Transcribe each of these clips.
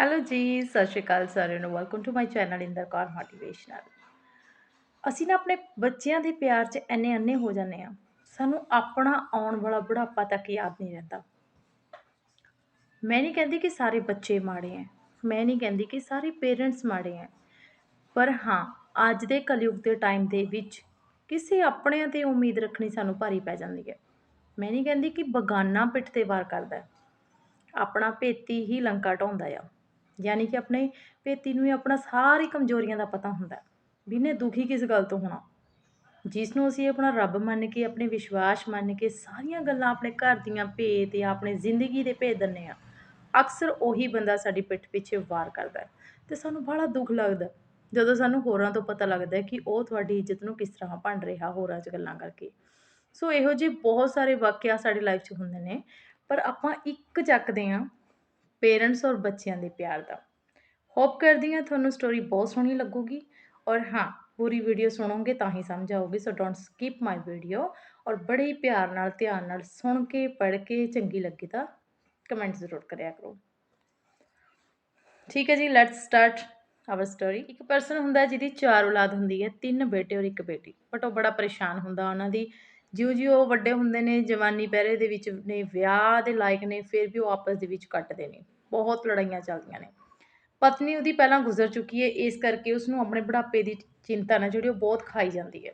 Hello ਜੀ ਸਤਿ ਸ਼੍ਰੀ ਅਕਾਲ ਸਾਰਿਆਂ ਨੂੰ। Welcome to my channel Inder Kaur motivational ਅਸੀਂ ਨਾ ਆਪਣੇ ਬੱਚਿਆਂ ਦੇ ਪਿਆਰ 'ਚ ਇੰਨੇ ਅੰਨੇ ਹੋ ਜਾਂਦੇ ਆ ਸਾਨੂੰ ਆਪਣਾ ਆਉਣ ਵਾਲਾ ਬੁਢਾਪਾ ਤੱਕ ਯਾਦ ਨਹੀਂ ਰਹਿੰਦਾ। ਮੈਂ ਨਹੀਂ ਕਹਿੰਦੀ ਕਿ ਸਾਰੇ ਬੱਚੇ ਮਾੜੇ ਆ ਮੈਂ ਨਹੀਂ ਕਹਿੰਦੀ ਕਿ ਸਾਰੇ ਪੇਰੈਂਟਸ ਮਾੜੇ ਆ ਪਰ ਹਾਂ, ਅੱਜ ਦੇ ਕਲਯੁਗ ਦੇ ਟਾਈਮ ਦੇ ਵਿੱਚ ਕਿਸੇ ਆਪਣਿਆਂ ਤੇ ਉਮੀਦ ਰੱਖਣੀ ਸਾਨੂੰ ਭਾਰੀ ਪੈ ਜਾਂਦੀ ਹੈ। ਮੈਂ ਨਹੀਂ ਕਹਿੰਦੀ ਕਿ ਬਗਾਨਾ ਪਿੱਠ ਤੇ ਵਾਰ ਕਰਦਾ ਆਪਣਾ ਭੇਤੀ ਹੀ ਲੰਕਾ ਢਾਉਂਦਾ ਆ। ਯਾਨੀ ਕਿ ਆਪਣੇ ਭੇਤੀ ਨੂੰ ਹੀ ਆਪਣਾ ਸਾਰੀ ਕਮਜ਼ੋਰੀਆਂ ਦਾ ਪਤਾ ਹੁੰਦਾ ਹੈ ਵੀ ਇਹਨੇ ਦੁਖੀ ਕਿਸ ਗੱਲ ਤੋਂ ਹੋਣਾ। ਜਿਸ ਨੂੰ ਅਸੀਂ ਆਪਣਾ ਰੱਬ ਮੰਨ ਕੇ, ਆਪਣੇ ਵਿਸ਼ਵਾਸ ਮੰਨ ਕੇ ਸਾਰੀਆਂ ਗੱਲਾਂ ਆਪਣੇ ਘਰ ਦੀਆਂ ਭੇਤ ਜਾਂ ਆਪਣੇ ਜ਼ਿੰਦਗੀ ਦੇ ਭੇਜ ਦਿੰਦੇ ਹਾਂ, ਅਕਸਰ ਉਹੀ ਬੰਦਾ ਸਾਡੀ ਪਿੱਠ ਪਿੱਛੇ ਵਾਰ ਕਰਦਾ ਅਤੇ ਸਾਨੂੰ ਬੜਾ ਦੁੱਖ ਲੱਗਦਾ ਜਦੋਂ ਸਾਨੂੰ ਹੋਰਾਂ ਤੋਂ ਪਤਾ ਲੱਗਦਾ ਕਿ ਉਹ ਤੁਹਾਡੀ ਇੱਜ਼ਤ ਨੂੰ ਕਿਸ ਤਰ੍ਹਾਂ ਭੰਡ ਰਿਹਾ ਹੋਰਾਂ 'ਚ ਗੱਲਾਂ ਕਰਕੇ। ਸੋ ਇਹੋ ਜਿਹੇ ਬਹੁਤ ਸਾਰੇ ਵਾਕਿਆ ਸਾਡੀ ਲਾਈਫ 'ਚ ਹੁੰਦੇ ਨੇ, ਪਰ ਆਪਾਂ ਇੱਕ ਚੱਕਦੇ ਹਾਂ ਪੇਰੈਂਟਸ ਔਰ ਬੱਚਿਆਂ ਦੇ ਪਿਆਰ ਦਾ। ਹੋਪ ਕਰਦੀ ਹਾਂ ਤੁਹਾਨੂੰ ਸਟੋਰੀ ਬਹੁਤ ਸੋਹਣੀ ਲੱਗੂਗੀ। ਔਰ ਹਾਂ, ਪੂਰੀ ਵੀਡੀਓ ਸੁਣੋਗੇ ਤਾਂ ਹੀ ਸਮਝ ਆਊਗੀ। So don't skip my video ਔਰ ਬੜੇ ਹੀ ਪਿਆਰ ਨਾਲ, ਧਿਆਨ ਨਾਲ ਸੁਣ ਕੇ, ਪੜ੍ਹ ਕੇ ਚੰਗੀ ਲੱਗੇ ਤਾਂ ਕਮੈਂਟ ਜ਼ਰੂਰ ਕਰਿਆ ਕਰੋ। ਠੀਕ ਹੈ ਜੀ ਲੈਟਸ ਸਟਾਰਟ ਆਵਰ ਸਟੋਰੀ ਇੱਕ ਪਰਸਨ ਹੁੰਦਾ ਜਿਹਦੀ ਚਾਰ ਔਲਾਦ ਹੁੰਦੀ ਹੈ, ਤਿੰਨ ਬੇਟੇ ਔਰ ਇੱਕ ਬੇਟੀ। ਬਟ ਉਹ ਬੜਾ ਪਰੇਸ਼ਾਨ ਹੁੰਦਾ ਉਹਨਾਂ ਦੀ। ਜਿਉਂ ਜਿਉਂ ਉਹ ਵੱਡੇ ਹੁੰਦੇ ਨੇ, ਜਵਾਨੀ ਪਹਿਰੇ ਦੇ ਵਿੱਚ ਨੇ, ਵਿਆਹ ਦੇ ਲਾਇਕ ਨੇ, ਫਿਰ ਵੀ ਉਹ ਆਪਸ ਦੇ ਵਿੱਚ ਕੱਟਦੇ ਨੇ। ਬਹੁਤ ਲੜਾਈਆਂ ਚੱਲਦੀਆਂ ਨੇ। ਪਤਨੀ ਉਹਦੀ ਪਹਿਲਾਂ ਗੁਜ਼ਰ ਚੁੱਕੀ ਹੈ, ਇਸ ਕਰਕੇ ਉਸ ਨੂੰ ਆਪਣੇ ਬੁਢਾਪੇ ਦੀ ਚਿੰਤਾ ਨਾ ਜਿਹੜੀ ਉਹ ਬਹੁਤ ਖਾਈ ਜਾਂਦੀ ਹੈ।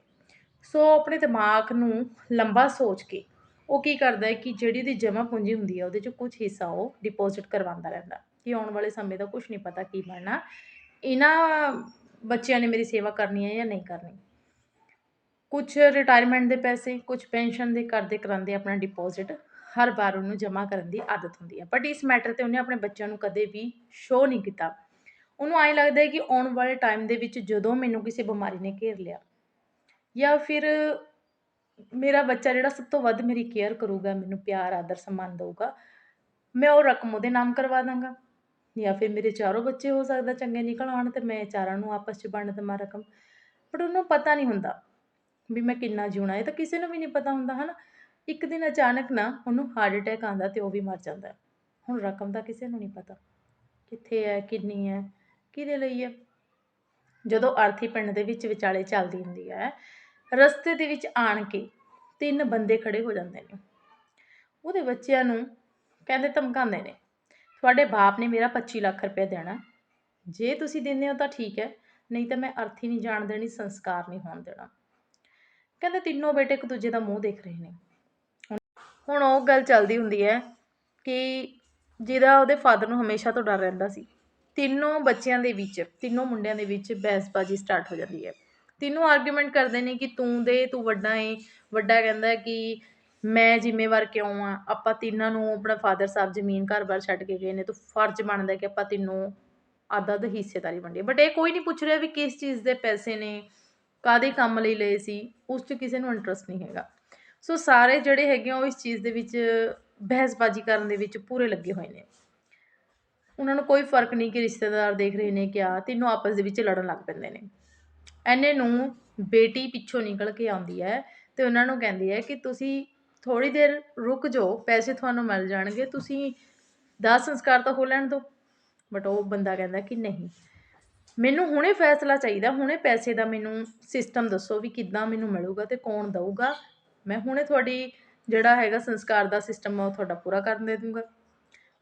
ਸੋ ਆਪਣੇ ਦਿਮਾਗ ਨੂੰ ਲੰਬਾ ਸੋਚ ਕੇ ਉਹ ਕੀ ਕਰਦਾ ਹੈ ਕਿ ਜਿਹੜੀ ਉਹਦੀ ਜਮ੍ਹਾਂ ਪੂੰਜੀ ਹੁੰਦੀ ਹੈ, ਉਹਦੇ 'ਚੋਂ ਕੁਝ ਹਿੱਸਾ ਉਹ ਡਿਪੋਜ਼ਿਟ ਕਰਵਾਉਂਦਾ ਰਹਿੰਦਾ। ਕਿ ਆਉਣ ਵਾਲੇ ਸਮੇਂ ਦਾ ਕੁਝ ਨਹੀਂ ਪਤਾ ਕੀ ਬਣਨਾ। ਇਹਨਾਂ ਬੱਚਿਆਂ ਨੇ ਮੇਰੀ ਸੇਵਾ ਕਰਨੀ ਹੈ ਜਾਂ ਨਹੀਂ ਕਰਨੀ? ਕੁਝ ਰਿਟਾਇਰਮੈਂਟ ਦੇ ਪੈਸੇ, ਕੁਝ ਪੈਨਸ਼ਨ ਦੇ ਕਰਦੇ ਕਰਾਉਂਦੇ ਆਪਣਾ ਡਿਪੋਜ਼ਿਟ ਹਰ ਵਾਰ ਉਹਨੂੰ ਜਮ੍ਹਾਂ ਕਰਨ ਦੀ ਆਦਤ ਹੁੰਦੀ ਹੈ ਬਟ ਇਸ ਮੈਟਰ ਤੇ ਉਹਨੇ ਆਪਣੇ ਬੱਚਿਆਂ ਨੂੰ ਕਦੇ ਵੀ ਸ਼ੋਅ ਨਹੀਂ ਕੀਤਾ। ਉਹਨੂੰ ਐਂ ਲੱਗਦਾ ਹੈ ਕਿ ਆਉਣ ਵਾਲੇ ਟਾਈਮ ਦੇ ਵਿੱਚ ਜਦੋਂ ਮੈਨੂੰ ਕਿਸੇ ਬਿਮਾਰੀ ਨੇ ਘੇਰ ਲਿਆ ਜਾਂ ਫਿਰ ਮੇਰਾ ਬੱਚਾ ਜਿਹੜਾ ਸਭ ਤੋਂ ਵੱਧ ਮੇਰੀ ਕੇਅਰ ਕਰੂਗਾ, ਮੈਨੂੰ ਪਿਆਰ, ਆਦਰ, ਸਨਮਾਨ ਦੇਊਗਾ, ਮੈਂ ਉਹ ਰਕਮ ਉਹਦੇ ਨਾਮ ਕਰਵਾ ਦਾਂਗਾ। ਜਾਂ ਫਿਰ ਮੇਰੇ ਚਾਰੋਂ ਬੱਚੇ ਹੋ ਸਕਦਾ ਚੰਗੇ ਨਿਕਲ ਆਉਣ ਤੇ ਮੈਂ ਚਾਰਾਂ ਨੂੰ ਆਪਸ 'ਚ ਵੰਡ ਦੇਵਾਂ ਰਕਮ। ਬਟ ਉਹਨੂੰ ਪਤਾ ਨਹੀਂ ਹੁੰਦਾ ਵੀ ਮੈਂ ਕਿੰਨਾ ਜਿਉਣਾ ਇਹ ਤਾਂ ਕਿਸੇ ਨੂੰ ਵੀ ਨਹੀਂ ਪਤਾ ਹੁੰਦਾ, ਹਨਾ? ਇੱਕ ਦਿਨ ਅਚਾਨਕ ਨਾ ਉਹਨੂੰ ਹਾਰਟ ਅਟੈਕ ਆਉਂਦਾ ਤੇ ਉਹ ਵੀ ਮਰ ਜਾਂਦਾ। ਹੁਣ ਰਕਮ ਦਾ ਕਿਸੇ ਨੂੰ ਨਹੀਂ ਪਤਾ। ਕਿੱਥੇ ਹੈ, ਕਿੰਨੀ ਹੈ, ਕਿਹਦੇ ਲਈ ਹੈ? ਜਦੋਂ ਆਰਥੀ ਪਿੰਡ ਦੇ ਵਿੱਚ ਵਿਚਾਲੇ ਚੱਲਦੀ ਹੁੰਦੀ ਹੈ, ਰਸਤੇ ਦੇ ਵਿੱਚ ਆਣ ਕੇ ਤਿੰਨ ਬੰਦੇ ਖੜੇ ਹੋ ਜਾਂਦੇ ਨੇ। ਉਹਦੇ ਬੱਚਿਆਂ ਨੂੰ ਕਹਿੰਦੇ ਧਮਕਾਉਂਦੇ ਨੇ, ਤੁਹਾਡੇ ਬਾਪ ਨੇ ਮੇਰਾ 25 ਲੱਖ ਰੁਪਏ ਦੇਣਾ। ਜੇ ਤੁਸੀਂ ਦਿੰਦੇ ਹੋ ਤਾਂ ਠੀਕ ਹੈ, ਨਹੀਂ ਤਾਂ ਮੈਂ ਅਰਥੀ ਨਹੀਂ ਜਾਣ ਦੇਣੀ, ਸੰਸਕਾਰ ਨਹੀਂ ਹੋਣ ਦੇਣਾ। ਕਹਿੰਦੇ ਤਿੰਨੋਂ ਬੇਟੇ ਇੱਕ ਦੂਜੇ ਦਾ ਮੂੰਹ ਦੇਖ ਰਹੇ ਨੇ। ਹੁਣ- ਉਹ ਗੱਲ ਚੱਲਦੀ ਹੁੰਦੀ ਹੈ ਕਿ ਜਿਹਦਾ ਉਹਦੇ ਫਾਦਰ ਨੂੰ ਹਮੇਸ਼ਾ ਤੋਂ ਡਰ ਰਹਿੰਦਾ ਸੀ। ਤਿੰਨੋਂ ਬੱਚਿਆਂ ਦੇ ਵਿੱਚ, ਤਿੰਨੋਂ ਮੁੰਡਿਆਂ ਦੇ ਵਿੱਚ ਬਹਿਸਬਾਜ਼ੀ ਸਟਾਰਟ ਹੋ ਜਾਂਦੀ ਹੈ। ਤਿੰਨੋਂ ਆਰਗੂਮੈਂਟ ਕਰਦੇ ਨੇ ਕਿ ਤੂੰ ਦੇ, ਤੂੰ ਵੱਡਾ ਏ, ਵੱਡਾ ਕਹਿੰਦਾ ਕਿ ਮੈਂ ਜ਼ਿੰਮੇਵਾਰ ਕਿਉਂ ਆ? ਆਪਾਂ ਤਿੰਨਾਂ ਨੂੰ ਆਪਣਾ ਫਾਦਰ ਸਾਹਿਬ ਜ਼ਮੀਨ ਘਰ-ਬਾਰ ਛੱਡ ਕੇ ਗਏ ਨੇ, ਤਾਂ ਫਰਜ਼ ਬਣਦਾ ਕਿ ਆਪਾਂ ਤਿੰਨੋਂ ਅੱਧ-ਅੱਧ ਹਿੱਸੇਦਾਰੀ ਵੰਡੀਏ। ਬਟ ਇਹ ਕੋਈ ਨਹੀਂ ਪੁੱਛ ਰਿਹਾ ਵੀ ਕਿਸ ਚੀਜ਼ ਦੇ ਪੈਸੇ ਨੇ ਕਾਦੇ ਕੰਮ ਲਈ ਲਏ ਸੀ, ਉਸ 'ਚ ਕਿਸੇ ਨੂੰ ਇੰਟਰਸਟ ਨਹੀਂ ਹੈਗਾ। ਸੋ ਸਾਰੇ ਜਿਹੜੇ ਹੈਗੇ ਆ ਉਹ ਇਸ ਚੀਜ਼ ਦੇ ਵਿੱਚ ਬਹਿਸਬਾਜ਼ੀ ਕਰਨ ਦੇ ਵਿੱਚ ਪੂਰੇ ਲੱਗੇ ਹੋਏ ਨੇ। ਉਹਨਾਂ ਨੂੰ ਕੋਈ ਫ਼ਰਕ ਨਹੀਂ ਕਿ ਰਿਸ਼ਤੇਦਾਰ ਦੇਖ ਰਹੇ ਨੇ ਕਿਆ ਤਿੰਨੋਂ ਆਪਸ ਦੇ ਵਿੱਚ ਲੜਨ ਲੱਗ ਪੈਂਦੇ ਨੇ। ਐਨੇ ਨੂੰ ਬੇਟੀ ਪਿੱਛੋਂ ਨਿਕਲ ਕੇ ਆਉਂਦੀ ਹੈ ਤੇ ਉਹਨਾਂ ਨੂੰ ਕਹਿੰਦੀ ਹੈ ਕਿ ਤੁਸੀਂ ਥੋੜੀ ਦੇਰ ਰੁਕ ਜਾਓ, ਪੈਸੇ ਤੁਹਾਨੂੰ ਮਿਲ ਜਾਣਗੇ, ਤੁਸੀਂ ਦਾਹ ਸੰਸਕਾਰ ਤਾਂ ਹੋ ਲੈਣ ਦਿਓ। ਬਟ ਉਹ ਬੰਦਾ ਕਹਿੰਦਾ ਕਿ ਨਹੀਂ। ਮੈਨੂੰ ਹੁਣੇ ਫੈਸਲਾ ਚਾਹੀਦਾ, ਹੁਣੇ ਪੈਸੇ ਦਾ ਮੈਨੂੰ ਸਿਸਟਮ ਦੱਸੋ ਵੀ ਕਿੱਦਾਂ ਮੈਨੂੰ ਮਿਲੂਗਾ ਤੇ ਕੌਣ ਦਊਗਾ। ਮੈਂ ਹੁਣੇ ਤੁਹਾਡੀ ਜਿਹੜਾ ਹੈਗਾ ਸੰਸਕਾਰ ਦਾ ਸਿਸਟਮ ਉਹ ਤੁਹਾਡਾ ਪੂਰਾ ਕਰਨ ਦੇ ਦੂੰਗਾ।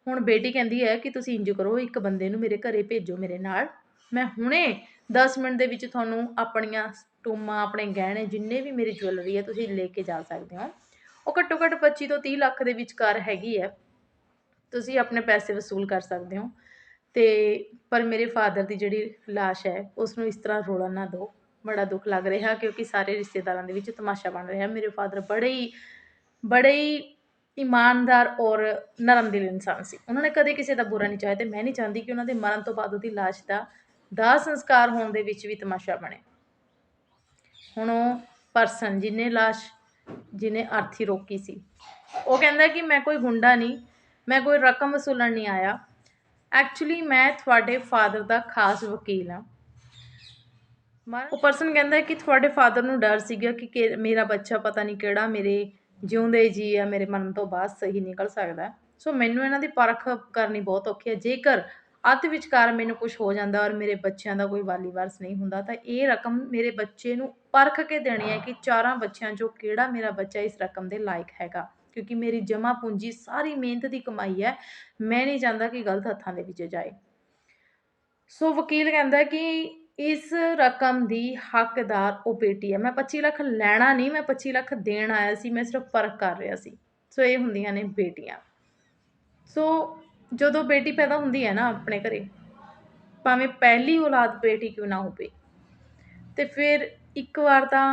ਹੁਣ ਬੇਟੀ ਕਹਿੰਦੀ ਹੈ ਕਿ ਤੁਸੀਂ ਇੰਜ ਕਰੋ, ਇੱਕ ਬੰਦੇ ਨੂੰ ਮੇਰੇ ਘਰੇ ਭੇਜੋ ਮੇਰੇ ਨਾਲ। ਮੈਂ ਹੁਣੇ 10 ਮਿੰਟ ਦੇ ਵਿੱਚ ਤੁਹਾਨੂੰ ਆਪਣੀਆਂ ਟੂਮਾਂ ਆਪਣੇ ਗਹਿਣੇ, ਜਿੰਨੇ ਵੀ ਮੇਰੀ ਜੁਐਲਰੀ ਹੈ ਤੁਸੀਂ ਲੈ ਕੇ ਜਾ ਸਕਦੇ ਹੋ। ਉਹ ਘੱਟੋ ਘੱਟ 25 ਤੋਂ 30 ਲੱਖ ਦੇ ਵਿਚਕਾਰ ਹੈਗੀ ਹੈ। ਤੁਸੀਂ ਆਪਣੇ ਪੈਸੇ ਵਸੂਲ ਕਰ ਸਕਦੇ ਹੋ। ਤੇ ਪਰ ਮੇਰੇ ਫਾਦਰ ਦੀ ਜਿਹੜੀ ਲਾਸ਼ ਹੈ ਉਸ ਨੂੰ ਇਸ ਤਰ੍ਹਾਂ ਰੋਲਾ ਨਾ ਦਿਓ। ਬੜਾ ਦੁੱਖ ਲੱਗ ਰਿਹਾ ਕਿਉਂਕਿ ਸਾਰੇ ਰਿਸ਼ਤੇਦਾਰਾਂ ਦੇ ਵਿੱਚ ਤਮਾਸ਼ਾ ਬਣ ਰਿਹਾ। ਮੇਰੇ ਫਾਦਰ ਬੜੇ ਹੀ ਬੜੇ ਹੀ ਇਮਾਨਦਾਰ ਔਰ ਨਰਮ ਦਿਲ ਇਨਸਾਨ ਸੀ। ਉਹਨਾਂ ਨੇ ਕਦੇ ਕਿਸੇ ਦਾ ਬੁਰਾ ਨਹੀਂ ਚਾਹਿਆ ਤੇ ਮੈਂ ਨਹੀਂ ਚਾਹੁੰਦੀ ਕਿ ਉਹਨਾਂ ਦੇ ਮਰਨ ਤੋਂ ਬਾਅਦ ਉਹਦੀ ਲਾਸ਼ ਦਾ ਦਾਹ ਸੰਸਕਾਰ ਹੋਣ ਦੇ ਵਿੱਚ ਵੀ ਤਮਾਸ਼ਾ ਬਣੇ। ਹੁਣ ਉਹ ਪਰਸਨ ਜਿਹਨੇ ਲਾਸ਼, ਜਿਹਨੇ ਅਰਥੀ ਰੋਕੀ ਸੀ, ਉਹ ਕਹਿੰਦਾ ਕਿ ਮੈਂ ਕੋਈ ਗੁੰਡਾ ਨਹੀਂ, ਮੈਂ ਕੋਈ ਰਕਮ ਵਸੂਲਣ ਨਹੀਂ ਆਇਆ। ਐਕਚੁਅਲੀ ਮੈਂ ਤੁਹਾਡੇ ਫਾਦਰ ਦਾ ਖਾਸ ਵਕੀਲ ਹਾਂ। ਉਹ ਪਰਸਨ ਕਹਿੰਦਾ ਹੈ ਕਿ ਤੁਹਾਡੇ ਫਾਦਰ ਨੂੰ ਡਰ ਸੀਗਾ ਕਿ ਕਿ ਮੇਰਾ ਬੱਚਾ ਪਤਾ ਨਹੀਂ ਕਿਹੜਾ ਮੇਰੇ ਜਿਉਂਦੇ ਜੀ ਆ, ਮੇਰੇ ਮਰਨ ਤੋਂ ਬਾਅਦ ਸਹੀ ਨਿਕਲ ਸਕਦਾ। ਹੈ। ਸੋ ਮੈਨੂੰ ਇਹਨਾਂ ਦੀ ਪਰਖ ਕਰਨੀ ਬਹੁਤ ਔਖੀ ਹੈ। ਜੇਕਰ ਅੱਧ ਵਿਚਕਾਰ ਮੈਨੂੰ ਕੁਝ ਹੋ ਜਾਂਦਾ ਔਰ ਮੇਰੇ ਬੱਚਿਆਂ ਦਾ ਕੋਈ ਵਾਲੀ ਵਾਰਸ ਨਹੀਂ ਹੁੰਦਾ, ਤਾਂ ਇਹ ਰਕਮ ਮੇਰੇ ਬੱਚੇ ਨੂੰ ਪਰਖ ਕੇ ਦੇਣੀ ਹੈ ਕਿ ਚਾਰਾਂ ਬੱਚਿਆਂ 'ਚੋਂ ਕਿਹੜਾ ਮੇਰਾ ਬੱਚਾ ਇਸ ਰਕਮ ਦੇ ਲਾਇਕ ਹੈਗਾ। ਕਿਉਂਕਿ ਮੇਰੀ ਜਮ੍ਹਾਂ ਪੂੰਜੀ ਸਾਰੀ ਮਿਹਨਤ ਦੀ ਕਮਾਈ ਹੈ। ਮੈਂ ਨਹੀਂ ਚਾਹੁੰਦਾ ਕਿ ਗਲਤ ਹੱਥਾਂ ਦੇ ਵਿੱਚ ਜਾਏ। ਸੋ ਵਕੀਲ ਕਹਿੰਦਾ ਕਿ ਇਸ ਰਕਮ ਦੀ ਹੱਕਦਾਰ ਉਹ ਬੇਟੀ ਹੈ। ਮੈਂ 25 ਲੱਖ ਲੈਣਾ ਨਹੀਂ, ਮੈਂ 25 ਲੱਖ ਦੇਣ ਆਇਆ ਸੀ, ਮੈਂ ਸਿਰਫ ਪਰਖ ਕਰ ਰਿਹਾ ਸੀ। ਸੋ ਇਹ ਹੁੰਦੀਆਂ ਨੇ ਬੇਟੀਆਂ। ਸੋ ਜਦੋਂ ਬੇਟੀ ਪੈਦਾ ਹੁੰਦੀ ਹੈ ਨਾ ਆਪਣੇ ਘਰੇ, ਭਾਵੇਂ ਪਹਿਲੀ ਔਲਾਦ ਬੇਟੀ ਕਿਉਂ ਨਾ ਹੋਵੇ, ਤੇ ਫਿਰ ਇੱਕ ਵਾਰ ਤਾਂ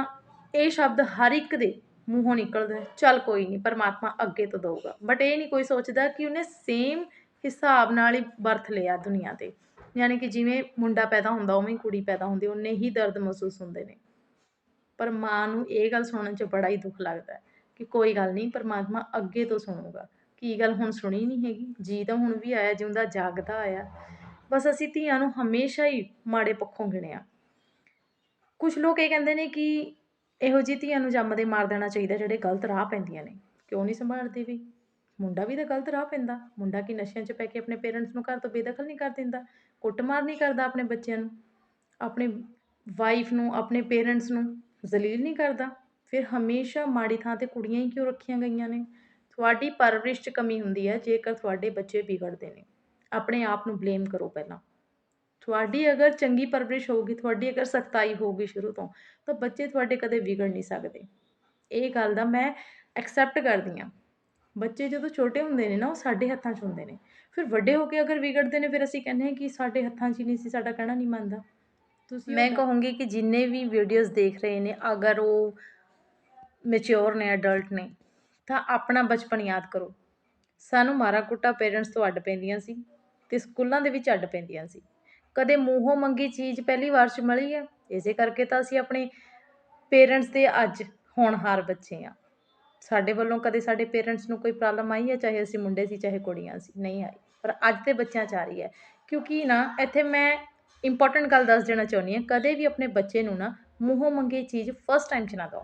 ਇਹ ਸ਼ਬਦ ਹਰ ਇੱਕ ਦੇ ਮੂੰਹੋਂ ਨਿਕਲਦਾ ਚੱਲ ਕੋਈ ਨਹੀਂ, ਪਰਮਾਤਮਾ ਅੱਗੇ ਤੋਂ ਦਊਗਾ। ਬਟ ਇਹ ਨਹੀਂ ਕੋਈ ਸੋਚਦਾ ਕਿ ਉਹਨੇ ਸੇਮ ਹਿਸਾਬ ਨਾਲ ਹੀ ਬਰਥ ਲਿਆ ਦੁਨੀਆ ਤੇ। ਯਾਨੀ ਕਿ ਜਿਵੇਂ ਮੁੰਡਾ ਪੈਦਾ ਹੁੰਦਾ, ਉਵੇਂ ਹੀ ਕੁੜੀ ਪੈਦਾ ਹੁੰਦੀ, ਉਹਨੇ ਹੀ ਦਰਦ ਮਹਿਸੂਸ ਹੁੰਦੇ ਨੇ। ਪਰ ਮਾਂ ਨੂੰ ਇਹ ਗੱਲ ਸੁਣਨ 'ਚ ਬੜਾ ਹੀ ਦੁੱਖ ਲੱਗਦਾ ਕਿ ਕੋਈ ਗੱਲ ਨਹੀਂ, ਪਰਮਾਤਮਾ ਅੱਗੇ ਤੋਂ ਸੁਣੂਗਾ। ਕੀ ਗੱਲ ਹੁਣ ਸੁਣੀ ਨਹੀਂ ਹੈਗੀ? ਜੀ ਤਾਂ ਹੁਣ ਵੀ ਆਇਆ, ਜਿਉਂਦਾ ਜਾਗਦਾ ਆਇਆ। ਬਸ ਅਸੀਂ ਧੀਆਂ ਨੂੰ ਹਮੇਸ਼ਾ ਹੀ ਮਾੜੇ ਪੱਖੋਂ ਗਿਣਿਆ। ਕੁਝ ਲੋਕ ਇਹ ਕਹਿੰਦੇ ਨੇ ਕਿ ਇਹੋ ਜਿਹੀ ਧੀਆਂ ਨੂੰ ਜੰਮਦੇ ਮਾਰ ਦੇਣਾ ਚਾਹੀਦਾ, ਜਿਹੜੇ ਗਲਤ ਰਾਹ ਪੈਂਦੀਆਂ ਨੇ। ਕਿਉਂ ਨਹੀਂ ਸੰਭਾਲਦੇ ਵੀ? ਮੁੰਡਾ ਵੀ ਤਾਂ ਗਲਤ ਰਾਹ ਪੈਂਦਾ। ਮੁੰਡਾ ਕੀ ਨਸ਼ਿਆਂ 'ਚ ਪੈ ਕੇ ਆਪਣੇ ਪੇਰੈਂਟਸ ਨੂੰ ਘਰ ਤੋਂ ਬੇਦਖਲ ਨਹੀਂ ਕਰ ਦਿੰਦਾ? ਕੁੱਟਮਾਰ ਨਹੀਂ ਕਰਦਾ ਆਪਣੇ ਬੱਚਿਆਂ ਨੂੰ, ਆਪਣੇ ਵਾਈਫ ਨੂੰ, ਆਪਣੇ ਪੇਰੈਂਟਸ ਨੂੰ, ਜ਼ਲੀਲ ਨਹੀਂ ਕਰਦਾ। ਫਿਰ ਹਮੇਸ਼ਾ ਮਾੜੀ ਥਾਂ ਤੇ ਕੁੜੀਆਂ ਹੀ ਕਿਉਂ ਰੱਖੀਆਂ ਗਈਆਂ ਨੇ? ਤੁਹਾਡੀ ਪਰਵਰਿਸ਼ 'ਚ ਕਮੀ ਹੁੰਦੀ ਹੈ, ਜੇਕਰ ਤੁਹਾਡੇ ਬੱਚੇ ਵਿਗੜਦੇ ਨੇ। ਆਪਣੇ ਆਪ ਨੂੰ ਬਲੇਮ ਕਰੋ ਪਹਿਲਾਂ। ਤੁਹਾਡੀ ਅਗਰ ਚੰਗੀ ਪਰਵਰਿਸ਼ ਹੋਊਗੀ, ਤੁਹਾਡੀ ਅਗਰ ਸਖਤਾਈ ਹੋਊਗੀ ਸ਼ੁਰੂ ਤੋਂ, ਤਾਂ ਬੱਚੇ ਤੁਹਾਡੇ ਕਦੇ ਵਿਗੜ ਨਹੀਂ ਸਕਦੇ। ਇਹ ਗੱਲ ਦਾ ਮੈਂ ਐਕਸੈਪਟ ਕਰਦੀ ਹਾਂ। ਬੱਚੇ ਜਦੋਂ ਛੋਟੇ ਹੁੰਦੇ ਨੇ ਨਾ ਉਹ ਸਾਡੇ ਹੱਥਾਂ 'ਚ ਹੁੰਦੇ ਨੇ। ਫਿਰ ਵੱਡੇ ਹੋ ਕੇ ਅਗਰ ਵਿਗੜਦੇ ਨੇ ਫਿਰ ਅਸੀਂ ਕਹਿੰਦੇ ਹਾਂ ਕਿ ਸਾਡੇ ਹੱਥਾਂ 'ਚ ਹੀ ਨਹੀਂ ਸੀ ਸਾਡਾ ਕਹਿਣਾ ਨਹੀਂ ਮੰਨਦਾ। ਤੁਸੀਂ ਮੈਂ ਕਹੂੰਗੀ ਕਿ ਜਿੰਨੇ ਵੀ ਵੀਡੀਓਜ਼ ਦੇਖ ਰਹੇ ਨੇ ਅਗਰ ਉਹ ਮੈਚੁਰ ਨੇ ਅਡਲਟ ਨੇ ਤਾਂ ਆਪਣਾ ਬਚਪਨ ਯਾਦ ਕਰੋ। ਸਾਨੂੰ ਮਾਰਾ ਕੁੱਟਾ ਪੇਰੈਂਟਸ ਤੋਂ ਅੱਡ ਪੈਂਦੀਆਂ ਸੀ ਤੇ ਸਕੂਲਾਂ ਦੇ ਵਿੱਚ ਅੱਡ ਪੈਂਦੀਆਂ ਸੀ। ਕਦੇ ਮੂੰਹੋਂ ਮੰਗੀ ਚੀਜ਼ ਪਹਿਲੀ ਵਾਰ 'ਚ ਮਿਲੀ ਹੈ ਇਸੇ ਕਰਕੇ ਤਾਂ ਅਸੀਂ ਆਪਣੇ ਪੇਰੈਂਟਸ ਦੇ ਅੱਜ ਹੋਣਹਾਰ ਬੱਚੇ ਆ ਸਾਡੇ ਵੱਲੋਂ ਕਦੇ ਸਾਡੇ ਪੇਰੈਂਟਸ ਨੂੰ ਕੋਈ ਪ੍ਰੋਬਲਮ ਆਈ ਹੈ? ਚਾਹੇ ਅਸੀਂ ਮੁੰਡੇ ਸੀ, ਚਾਹੇ ਕੁੜੀਆਂ ਸੀ, ਨਹੀਂ ਆਈ। ਪਰ ਅੱਜ ਦੇ ਬੱਚਿਆਂ 'ਚ ਆ ਰਹੀ ਹੈ। ਕਿਉਂਕਿ ਨਾ, ਇੱਥੇ ਮੈਂ ਇੰਪੋਰਟੈਂਟ ਗੱਲ ਦੱਸ ਦੇਣਾ ਚਾਹੁੰਦੀ ਹਾਂ। ਕਦੇ ਵੀ ਆਪਣੇ ਬੱਚੇ ਨੂੰ ਨਾ ਮੂੰਹੋਂ ਮੰਗੀ ਚੀਜ਼ ਫਸਟ ਟਾਈਮ 'ਚ ਨਾ ਦਿਓ।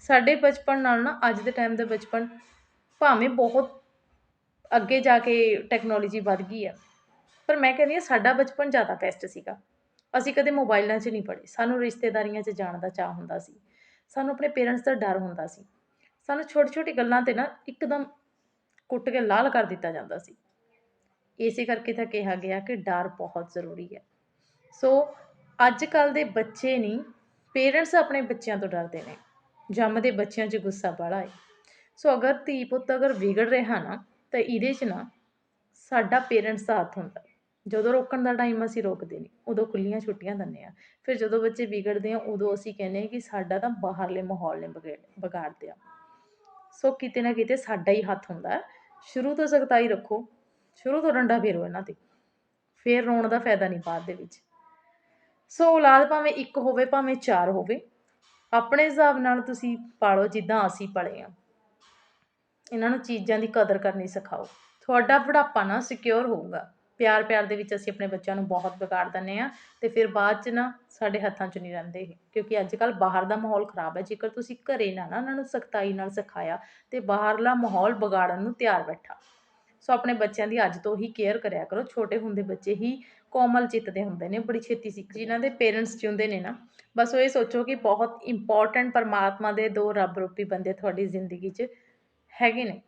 ਸਾਡੇ ਬਚਪਨ ਨਾਲ ਨਾ, ਅੱਜ ਦੇ ਟਾਈਮ ਦਾ ਬਚਪਨ ਭਾਵੇਂ ਬਹੁਤ ਅੱਗੇ ਜਾ ਕੇ ਟੈਕਨੋਲੋਜੀ ਵੱਧ ਗਈ ਹੈ। ਪਰ ਮੈਂ ਕਹਿੰਦੀ ਹਾਂ, ਸਾਡਾ ਬਚਪਨ ਜ਼ਿਆਦਾ ਬੈਸਟ ਸੀਗਾ। ਅਸੀਂ ਕਦੇ ਮੋਬਾਈਲਾਂ 'ਚ ਨਹੀਂ ਪੜ੍ਹੇ। ਸਾਨੂੰ ਰਿਸ਼ਤੇਦਾਰੀਆਂ 'ਚ ਜਾਣ ਦਾ ਚਾਹ ਹੁੰਦਾ ਸੀ। ਸਾਨੂੰ ਆਪਣੇ ਪੇਰੈਂਟਸ ਦਾ ਡਰ ਹੁੰਦਾ ਸੀ। ਸਾਨੂੰ ਛੋਟੀ ਛੋਟੀ ਗੱਲਾਂ ਤੇ ਨਾ ਇੱਕਦਮ ਕੁੱਟ ਕੇ ਲਾਲ ਕਰ ਦਿੱਤਾ ਜਾਂਦਾ ਸੀ। ਇਸੇ ਕਰਕੇ ਤਾਂ ਕਿਹਾ ਗਿਆ ਕਿ ਡਰ ਬਹੁਤ ਜ਼ਰੂਰੀ ਹੈ। ਸੋ ਅੱਜ ਕੱਲ ਦੇ ਬੱਚੇ ਨਹੀਂ ਪੇਰੈਂਟਸ ਆਪਣੇ ਬੱਚਿਆਂ ਤੋਂ ਡਰਦੇ ਨੇ। ਜੰਮਦੇ ਬੱਚਿਆਂ 'ਚ ਗੁੱਸਾ ਬੜਾ ਹੈ ਸੋ ਅਗਰ ਧੀ ਪੁੱਤ ਅਗਰ ਵਿਗੜ ਰਿਹਾ ਨਾ, ਤਾਂ ਇਹਦੇ 'ਚ ਨਾ ਸਾਡਾ ਪੇਰੈਂਟਸ ਦਾ ਹੱਥ ਹੁੰਦਾ। ਜਦੋਂ ਰੋਕਣ ਦਾ ਟਾਈਮ ਅਸੀਂ ਰੋਕਦੇ ਨਹੀਂ ਉਦੋਂ ਖੁੱਲੀਆਂ ਛੁੱਟੀਆਂ ਦਿੰਦੇ ਆ ਫਿਰ ਜਦੋਂ ਬੱਚੇ ਵਿਗੜਦੇ ਆ, ਉਦੋਂ ਅਸੀਂ ਕਹਿੰਦੇ ਹਾਂ ਕਿ ਸਾਡਾ ਤਾਂ ਬਾਹਰਲੇ ਮਾਹੌਲ ਨੇ ਵਿਗੜ ਵਿਗਾੜਦੇ ਆ। ਸੋ ਕਿਤੇ ਨਾ ਕਿਤੇ ਸਾਡਾ ਹੀ ਹੱਥ ਹੁੰਦਾ ਹੈ। ਸ਼ੁਰੂ ਤੋਂ ਸਖਤਾਈ ਰੱਖੋ, ਸ਼ੁਰੂ ਤੋਂ ਡੰਡਾ ਫੇਰੋ ਇਹਨਾਂ ਤੇ। ਫੇਰ ਰੋਣ ਦਾ ਫਾਇਦਾ ਨਹੀਂ ਬਾਅਦ ਦੇ ਵਿੱਚ। ਸੋ ਔਲਾਦ ਭਾਵੇਂ ਇੱਕ ਹੋਵੇ, ਭਾਵੇਂ ਚਾਰ ਹੋਵੇ, ਆਪਣੇ ਹਿਸਾਬ ਨਾਲ ਤੁਸੀਂ ਪਾਲੋ ਜਿੱਦਾਂ ਅਸੀਂ ਪਲੇ ਆ ਇਹਨਾਂ ਨੂੰ ਚੀਜ਼ਾਂ ਦੀ ਕਦਰ ਕਰਨੀ ਸਿਖਾਓ। ਤੁਹਾਡਾ ਬੁਢਾਪਾ ਨਾ ਸਿਕਿਉਰ ਹੋਊਗਾ। ਪਿਆਰ ਪਿਆਰ ਦੇ ਵਿੱਚ ਅਸੀਂ ਆਪਣੇ ਬੱਚਿਆਂ ਨੂੰ ਬਹੁਤ ਵਿਗਾੜ ਦਿੰਦੇ ਹਾਂ ਅਤੇ ਫਿਰ ਬਾਅਦ ਚ ਨਾ ਸਾਡੇ ਹੱਥਾਂ 'ਚ ਨਹੀਂ ਰਹਿੰਦੇ ਇਹ, ਕਿਉਂਕਿ ਅੱਜ ਕੱਲ੍ਹ ਬਾਹਰ ਦਾ ਮਾਹੌਲ ਖਰਾਬ ਹੈ, ਜੇਕਰ ਤੁਸੀਂ ਘਰ ਨਾ ਨਾ ਉਹਨਾਂ ਨੂੰ ਸਖਤਾਈ ਨਾਲ ਸਿਖਾਇਆ ਅਤੇ ਬਾਹਰਲਾ ਮਾਹੌਲ ਵਿਗਾੜਨ ਨੂੰ ਤਿਆਰ ਬੈਠਾ। ਸੋ ਆਪਣੇ ਬੱਚਿਆਂ ਦੀ ਅੱਜ ਤੋਂ ਹੀ ਕੇਅਰ ਕਰਿਆ ਕਰੋ, ਛੋਟੇ ਹੁੰਦੇ ਬੱਚੇ ਹੀ ਕੋਮਲ ਚਿੱਤ ਦੇ ਹੁੰਦੇ ਨੇ, ਬੜੀ ਛੇਤੀ ਸਿੱਖ, ਜਿਨ੍ਹਾਂ ਦੇ ਪੇਰੈਂਟਸ ਜਿਉਂਦੇ ਨੇ ਨਾ। ਬਸ ਉਹ ਇਹ ਸੋਚੋ ਕਿ ਬਹੁਤ ਇੰਪੋਰਟੈਂਟ ਪਰਮਾਤਮਾ ਦੇ ਦੋ ਰੱਬ ਰੂਪੀ ਬੰਦੇ ਤੁਹਾਡੀ ਜ਼ਿੰਦਗੀ 'ਚ ਹੈਗੇ ਨੇ।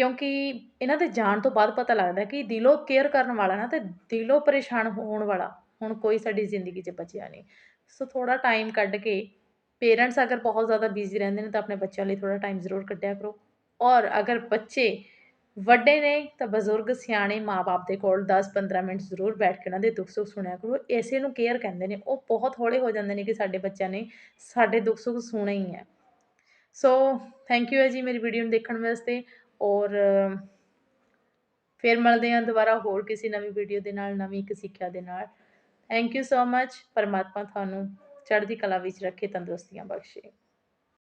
ਕਿਉਂਕਿ ਇਹਨਾਂ ਦੇ ਜਾਣ ਤੋਂ ਬਾਅਦ ਪਤਾ ਲੱਗਦਾ ਕਿ ਦਿਲੋਂ ਕੇਅਰ ਕਰਨ ਵਾਲਾ ਨਾ ਤੇ ਦਿਲੋਂ ਪਰੇਸ਼ਾਨ ਹੋਣ ਵਾਲਾ ਹੁਣ ਕੋਈ ਸਾਡੀ ਜ਼ਿੰਦਗੀ 'ਚ ਬਚਿਆ ਨਹੀਂ। ਸੋ ਥੋੜਾ ਟਾਈਮ ਕੱਢ ਕੇ ਪੇਰੈਂਟਸ ਅਗਰ ਬਹੁਤ ਜ਼ਿਆਦਾ ਬਿਜ਼ੀ ਰਹਿੰਦੇ ਨੇ ਤਾਂ ਆਪਣੇ ਬੱਚਿਆਂ ਲਈ ਥੋੜਾ ਟਾਈਮ ਜ਼ਰੂਰ ਕੱਢਿਆ ਕਰੋ। ਔਰ ਅਗਰ ਬੱਚੇ ਵੱਡੇ ਨੇ ਤਾਂ ਬਜ਼ੁਰਗ, ਸਿਆਣੇ ਮਾਪੇ ਦੇ ਕੋਲ 10-15 ਮਿੰਟ ਜ਼ਰੂਰ ਬੈਠ ਕੇ ਉਹਨਾਂ ਦੇ ਦੁੱਖ ਸੁੱਖ ਸੁਣਿਆ ਕਰੋ। ਇਸੇ ਨੂੰ ਕੇਅਰ ਕਹਿੰਦੇ ਨੇ। ਉਹ ਬਹੁਤ ਹੌਲੇ ਹੋ ਜਾਂਦੇ ਨੇ ਕਿ ਸਾਡੇ ਬੱਚਿਆਂ ਨੇ ਸਾਡੇ ਦੁੱਖ ਸੁੱਖ ਸੁਣੇ ਹੀ ਹੈ ਸੋ ਥੈਂਕ ਯੂ ਹੈ ਜੀ ਮੇਰੀ ਵੀਡੀਓ ਨੂੰ ਦੇਖਣ ਵਾਸਤੇ। ਔਰ ਫਿਰ ਮਿਲਦੇ ਹਾਂ ਦੁਬਾਰਾ ਹੋਰ ਕਿਸੇ ਨਵੀਂ ਵੀਡੀਓ ਦੇ ਨਾਲ, ਨਵੀਂ ਇੱਕ ਸਿੱਖਿਆ ਦੇ ਨਾਲ। ਥੈਂਕ ਯੂ ਸੋ ਮੱਚ ਪਰਮਾਤਮਾ ਤੁਹਾਨੂੰ ਚੜ੍ਹਦੀ ਕਲਾ ਵਿੱਚ ਰੱਖੇ, ਤੰਦਰੁਸਤੀਆਂ ਬਖਸ਼ੇ।